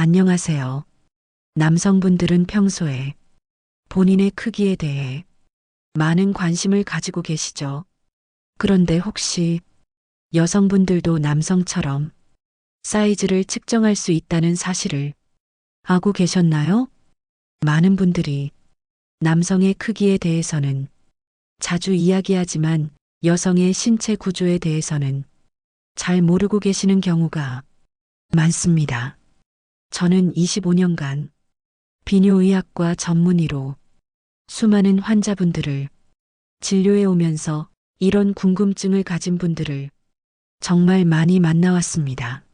안녕하세요. 남성분들은 평소에 본인의 크기에 대해 많은 관심을 가지고 계시죠. 그런데 혹시 여성분들도 남성처럼 사이즈를 측정할 수 있다는 사실을 알고 계셨나요? 많은 분들이 남성의 크기에 대해서는 자주 이야기하지만 여성의 신체 구조에 대해서는 잘 모르고 계시는 경우가 많습니다. 저는 25년간 비뇨의학과 전문의로 수많은 환자분들을 진료해 오면서 이런 궁금증을 가진 분들을 정말 많이 만나왔습니다.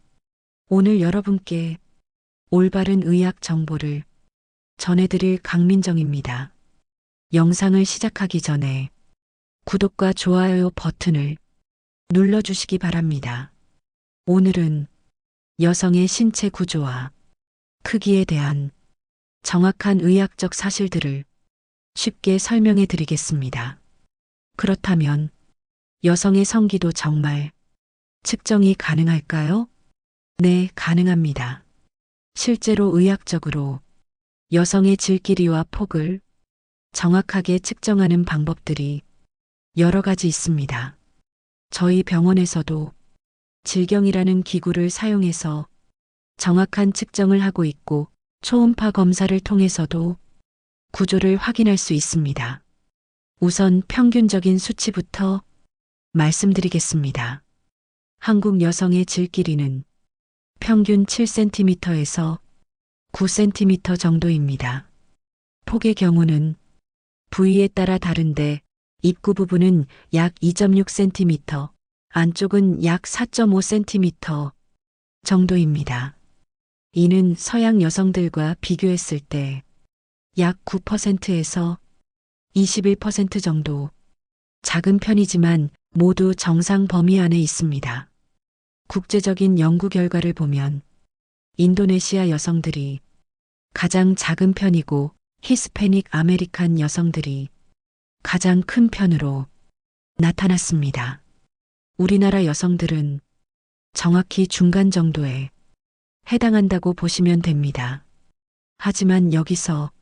오늘 여러분께 올바른 의학 정보를 전해드릴 강민정입니다. 영상을 시작하기 전에 구독과 좋아요 버튼을 눌러주시기 바랍니다. 오늘은 여성의 신체 구조와 크기에 대한 정확한 의학적 사실들을 쉽게 설명해 드리겠습니다. 그렇다면 여성의 성기도 정말 측정이 가능할까요? 네, 가능합니다. 실제로 의학적으로 여성의 질 길이와 폭을 정확하게 측정하는 방법들이 여러 가지 있습니다. 저희 병원에서도 질경이라는 기구를 사용해서 정확한 측정을 하고 있고 초음파 검사를 통해서도 구조를 확인할 수 있습니다. 우선 평균적인 수치부터 말씀드리겠습니다. 한국 여성의 질 길이는 평균 7cm에서 9cm 정도입니다. 폭의 경우는 부위에 따라 다른데 입구 부분은 약 2.6cm, 안쪽은 약 4.5cm 정도입니다. 이는 서양 여성들과 비교했을 때 약 9%에서 21% 정도 작은 편이지만 모두 정상 범위 안에 있습니다. 국제적인 연구 결과를 보면 인도네시아 여성들이 가장 작은 편이고 히스패닉 아메리칸 여성들이 가장 큰 편으로 나타났습니다. 우리나라 여성들은 정확히 중간 정도에 해당한다고 보시면 됩니다. 하지만 여기서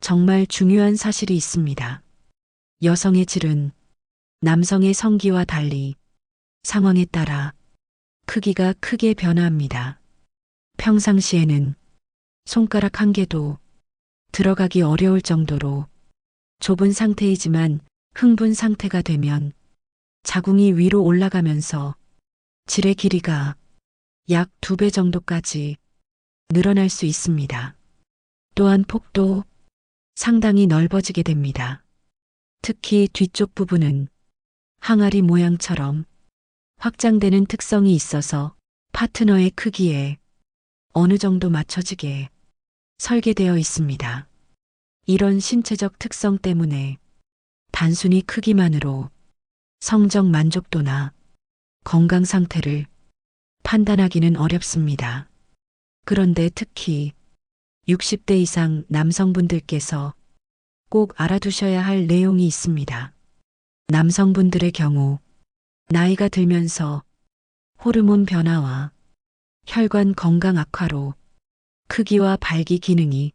정말 중요한 사실이 있습니다. 여성의 질은 남성의 성기와 달리 상황에 따라 크기가 크게 변화합니다. 평상시에는 손가락 한 개도 들어가기 어려울 정도로 좁은 상태이지만 흥분 상태가 되면 자궁이 위로 올라가면서 질의 길이가 약 두 배 정도까지 늘어날 수 있습니다. 또한 폭도 상당히 넓어지게 됩니다. 특히 뒤쪽 부분은 항아리 모양처럼 확장되는 특성이 있어서 파트너의 크기에 어느 정도 맞춰지게 설계되어 있습니다. 이런 신체적 특성 때문에 단순히 크기만으로 성적 만족도나 건강 상태를 판단하기는 어렵습니다. 그런데 특히 60대 이상 남성분들께서 꼭 알아두셔야 할 내용이 있습니다. 남성분들의 경우 나이가 들면서 호르몬 변화와 혈관 건강 악화로 크기와 발기 기능이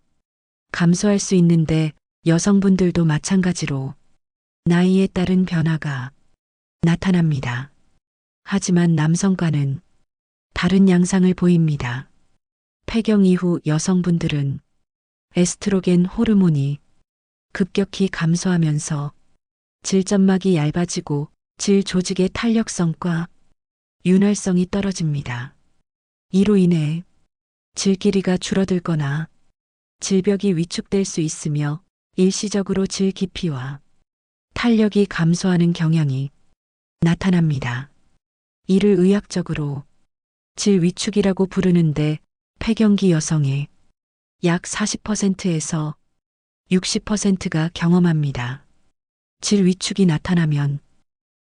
감소할 수 있는데 여성분들도 마찬가지로 나이에 따른 변화가 나타납니다. 하지만 남성과는 다른 양상을 보입니다. 폐경 이후 여성분들은 에스트로겐 호르몬이 급격히 감소하면서 질점막이 얇아지고 질 조직의 탄력성과 윤활성이 떨어집니다. 이로 인해 질 길이가 줄어들거나 질벽이 위축될 수 있으며 일시적으로 질 깊이와 탄력이 감소하는 경향이 나타납니다. 이를 의학적으로 질 위축이라고 부르는데 폐경기 여성의 약 40%에서 60%가 경험합니다. 질 위축이 나타나면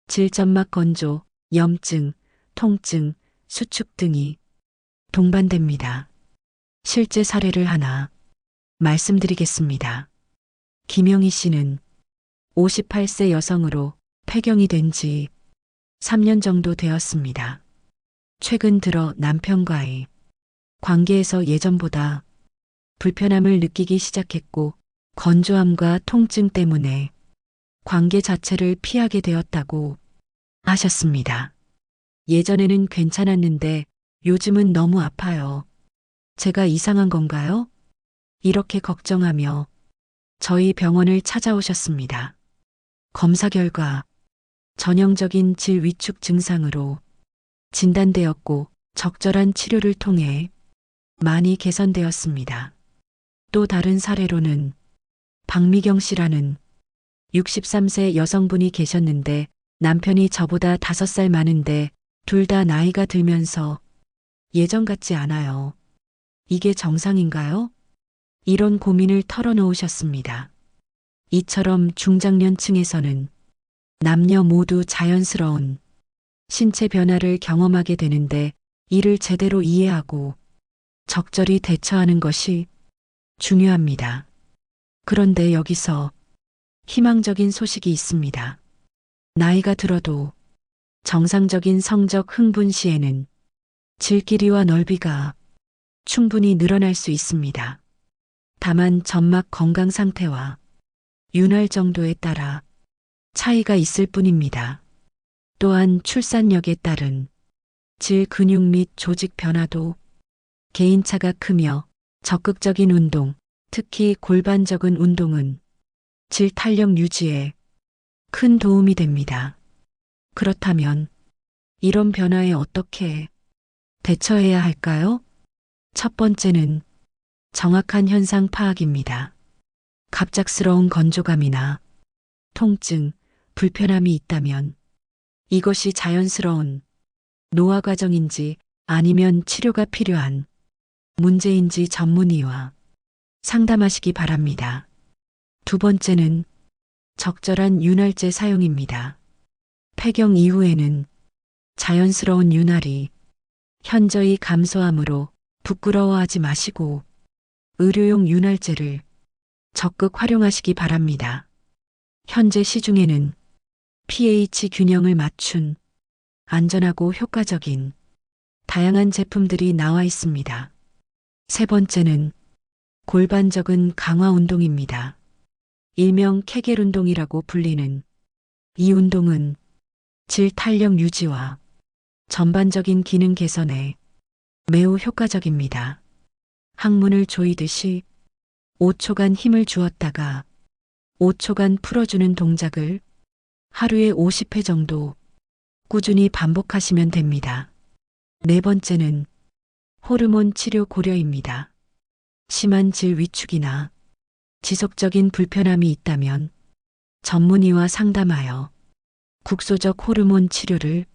질점막 건조, 염증, 통증, 수축 등이 동반됩니다. 실제 사례를 하나 말씀드리겠습니다. 김영희 씨는 58세 여성으로 폐경이 된 지 3년 정도 되었습니다. 최근 들어 남편과의 관계에서 예전보다 불편함을 느끼기 시작했고 건조함과 통증 때문에 관계 자체를 피하게 되었다고 하셨습니다. 예전에는 괜찮았는데 요즘은 너무 아파요. 제가 이상한 건가요? 이렇게 걱정하며 저희 병원을 찾아오셨습니다. 검사 결과 전형적인 질 위축 증상으로 진단되었고 적절한 치료를 통해 많이 개선되었습니다. 또 다른 사례로는 박미경 씨라는 63세 여성분이 계셨는데 남편이 저보다 5살 많은데 둘 다 나이가 들면서 예전 같지 않아요. 이게 정상인가요? 이런 고민을 털어놓으셨습니다. 이처럼 중장년층에서는 남녀 모두 자연스러운 신체 변화를 경험하게 되는데 이를 제대로 이해하고 적절히 대처하는 것이 중요합니다. 그런데 여기서 희망적인 소식이 있습니다. 나이가 들어도 정상적인 성적 흥분 시에는 질 길이와 넓이가 충분히 늘어날 수 있습니다. 다만 점막 건강 상태와 윤활 정도에 따라 차이가 있을 뿐입니다. 또한 출산력에 따른 질 근육 및 조직 변화도 개인차가 크며 적극적인 운동, 특히 골반적인 운동은 질 탄력 유지에 큰 도움이 됩니다. 그렇다면 이런 변화에 어떻게 대처해야 할까요? 첫 번째는 정확한 현상 파악입니다. 갑작스러운 건조감이나 통증, 불편함이 있다면 이것이 자연스러운 노화 과정인지 아니면 치료가 필요한 문제인지 전문의와 상담하시기 바랍니다. 두 번째는 적절한 윤활제 사용입니다. 폐경 이후에는 자연스러운 윤활이 현저히 감소하므로 부끄러워하지 마시고 의료용 윤활제를 적극 활용하시기 바랍니다. 현재 시중에는 pH 균형을 맞춘 안전하고 효과적인 다양한 제품들이 나와 있습니다. 세 번째는 골반적인 강화 운동입니다. 일명 케겔 운동이라고 불리는 이 운동은 질 탄력 유지와 전반적인 기능 개선에 매우 효과적입니다. 항문을 조이듯이 5초간 힘을 주었다가 5초간 풀어주는 동작을 하루에 50회 정도 꾸준히 반복하시면 됩니다. 네 번째는 호르몬 치료 고려입니다. 심한 질 위축이나 지속적인 불편함이 있다면 전문의와 상담하여 국소적 호르몬 치료를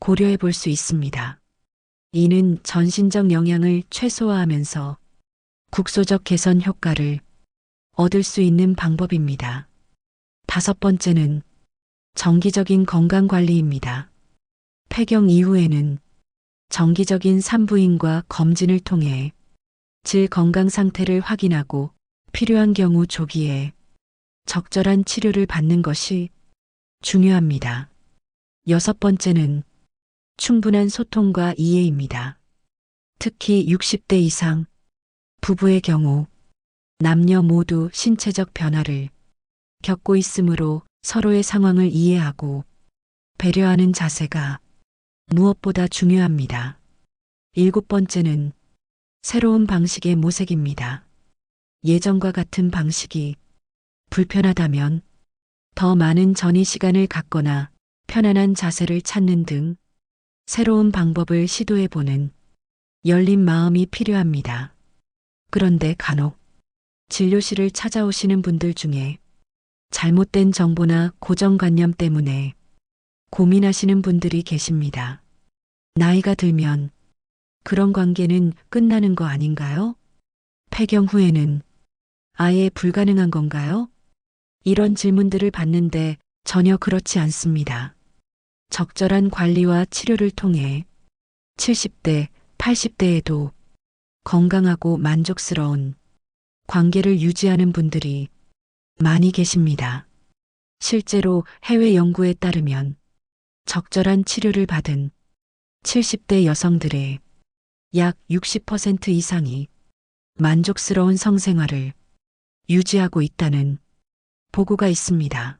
고려해 볼 수 있습니다. 이는 전신적 영향을 최소화하면서 국소적 개선 효과를 얻을 수 있는 방법입니다. 다섯 번째는 정기적인 건강 관리입니다. 폐경 이후에는 정기적인 산부인과 검진을 통해 질 건강 상태를 확인하고 필요한 경우 조기에 적절한 치료를 받는 것이 중요합니다. 여섯 번째는 충분한 소통과 이해입니다. 특히 60대 이상 부부의 경우 남녀 모두 신체적 변화를 겪고 있으므로 서로의 상황을 이해하고 배려하는 자세가 무엇보다 중요합니다. 일곱 번째는 새로운 방식의 모색입니다. 예전과 같은 방식이 불편하다면 더 많은 전이 시간을 갖거나 편안한 자세를 찾는 등 새로운 방법을 시도해 보는 열린 마음이 필요합니다. 그런데 간혹 진료실을 찾아오시는 분들 중에 잘못된 정보나 고정관념 때문에 고민하시는 분들이 계십니다. 나이가 들면 그런 관계는 끝나는 거 아닌가요? 폐경 후에는 아예 불가능한 건가요? 이런 질문들을 받는데 전혀 그렇지 않습니다. 적절한 관리와 치료를 통해 70대, 80대에도 건강하고 만족스러운 관계를 유지하는 분들이 많이 계십니다. 실제로 해외 연구에 따르면 적절한 치료를 받은 70대 여성들의 약 60% 이상이 만족스러운 성생활을 유지하고 있다는 보고가 있습니다.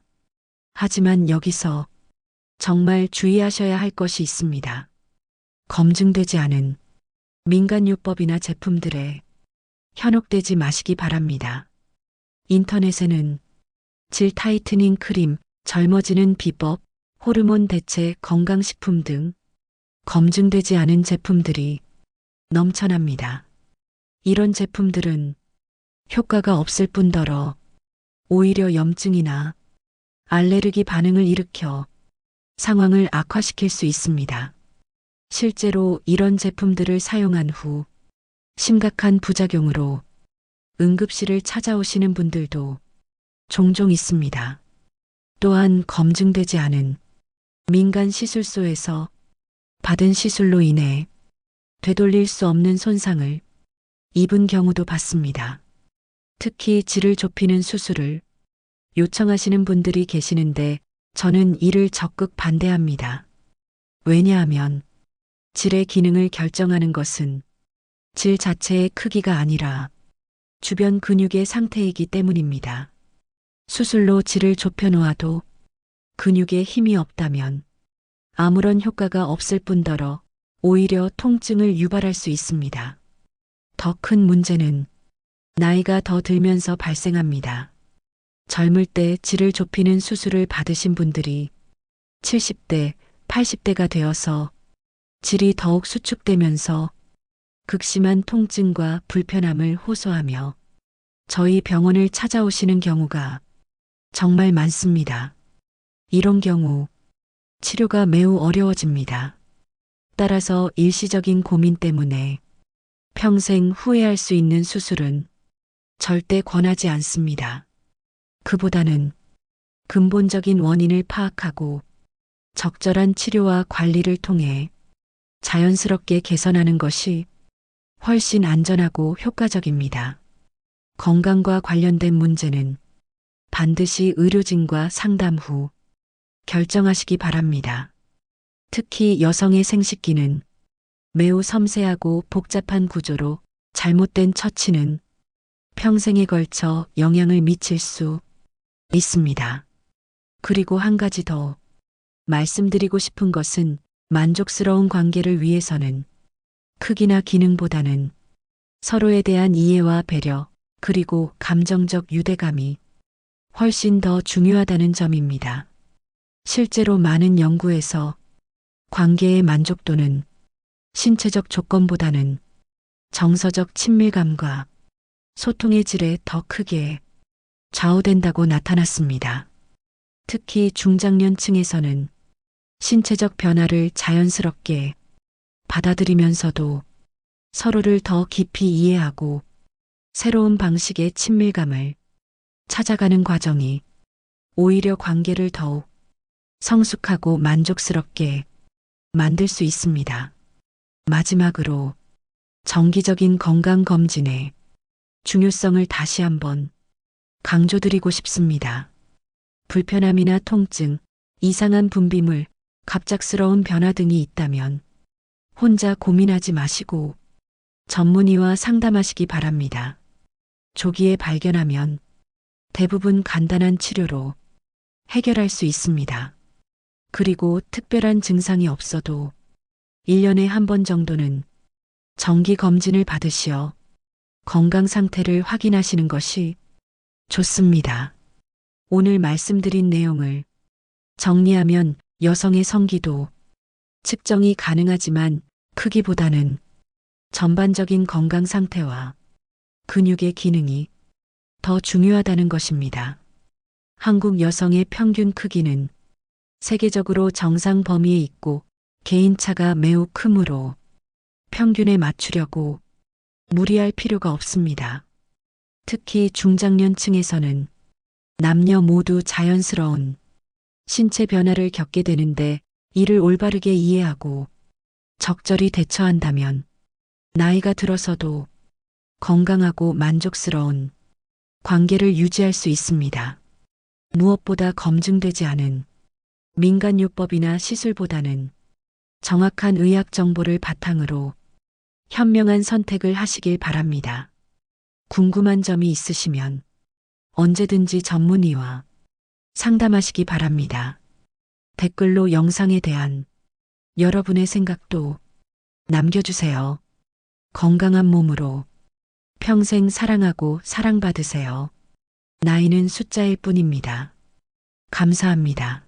하지만 여기서 정말 주의하셔야 할 것이 있습니다. 검증되지 않은 민간요법이나 제품들에 현혹되지 마시기 바랍니다. 인터넷에는 질 타이트닝 크림, 젊어지는 비법, 호르몬 대체 건강식품 등 검증되지 않은 제품들이 넘쳐납니다. 이런 제품들은 효과가 없을 뿐더러 오히려 염증이나 알레르기 반응을 일으켜 상황을 악화시킬 수 있습니다. 실제로 이런 제품들을 사용한 후 심각한 부작용으로 응급실을 찾아오시는 분들도 종종 있습니다. 또한 검증되지 않은 민간 시술소에서 받은 시술로 인해 되돌릴 수 없는 손상을 입은 경우도 봤습니다. 특히 질을 좁히는 수술을 요청하시는 분들이 계시는데 저는 이를 적극 반대합니다. 왜냐하면 질의 기능을 결정하는 것은 질 자체의 크기가 아니라 주변 근육의 상태이기 때문입니다. 수술로 질을 좁혀 놓아도 근육에 힘이 없다면 아무런 효과가 없을 뿐더러 오히려 통증을 유발할 수 있습니다. 더 큰 문제는 나이가 더 들면서 발생합니다. 젊을 때 질을 좁히는 수술을 받으신 분들이 70대, 80대가 되어서 질이 더욱 수축되면서 극심한 통증과 불편함을 호소하며 저희 병원을 찾아오시는 경우가 정말 많습니다. 이런 경우 치료가 매우 어려워집니다. 따라서 일시적인 고민 때문에 평생 후회할 수 있는 수술은 절대 권하지 않습니다. 그보다는 근본적인 원인을 파악하고 적절한 치료와 관리를 통해 자연스럽게 개선하는 것이 훨씬 안전하고 효과적입니다. 건강과 관련된 문제는 반드시 의료진과 상담 후 결정하시기 바랍니다. 특히 여성의 생식기는 매우 섬세하고 복잡한 구조로 잘못된 처치는 평생에 걸쳐 영향을 미칠 수 있습니다. 그리고 한 가지 더 말씀드리고 싶은 것은 만족스러운 관계를 위해서는 크기나 기능보다는 서로에 대한 이해와 배려 그리고 감정적 유대감이 훨씬 더 중요하다는 점입니다. 실제로 많은 연구에서 관계의 만족도는 신체적 조건보다는 정서적 친밀감과 소통의 질에 더 크게 좌우된다고 나타났습니다. 특히 중장년층에서는 신체적 변화를 자연스럽게 받아들이면서도 서로를 더 깊이 이해하고 새로운 방식의 친밀감을 찾아가는 과정이 오히려 관계를 더욱 성숙하고 만족스럽게 만들 수 있습니다. 마지막으로 정기적인 건강검진의 중요성을 다시 한번 강조드리고 싶습니다. 불편함이나 통증, 이상한 분비물, 갑작스러운 변화 등이 있다면 혼자 고민하지 마시고 전문의와 상담하시기 바랍니다. 조기에 발견하면 대부분 간단한 치료로 해결할 수 있습니다. 그리고 특별한 증상이 없어도 1년에 한 번 정도는 정기 검진을 받으시어 건강 상태를 확인하시는 것이 좋습니다. 오늘 말씀드린 내용을 정리하면 여성의 성기도 측정이 가능하지만 크기보다는 전반적인 건강 상태와 근육의 기능이 더 중요하다는 것입니다. 한국 여성의 평균 크기는 세계적으로 정상 범위에 있고 개인차가 매우 크므로 평균에 맞추려고 무리할 필요가 없습니다. 특히 중장년층에서는 남녀 모두 자연스러운 신체 변화를 겪게 되는데 이를 올바르게 이해하고 적절히 대처한다면 나이가 들어서도 건강하고 만족스러운 관계를 유지할 수 있습니다. 무엇보다 검증되지 않은 민간요법이나 시술보다는 정확한 의학 정보를 바탕으로 현명한 선택을 하시길 바랍니다. 궁금한 점이 있으시면 언제든지 전문의와 상담하시기 바랍니다. 댓글로 영상에 대한 여러분의 생각도 남겨주세요. 건강한 몸으로 평생 사랑하고 사랑받으세요. 나이는 숫자일 뿐입니다. 감사합니다.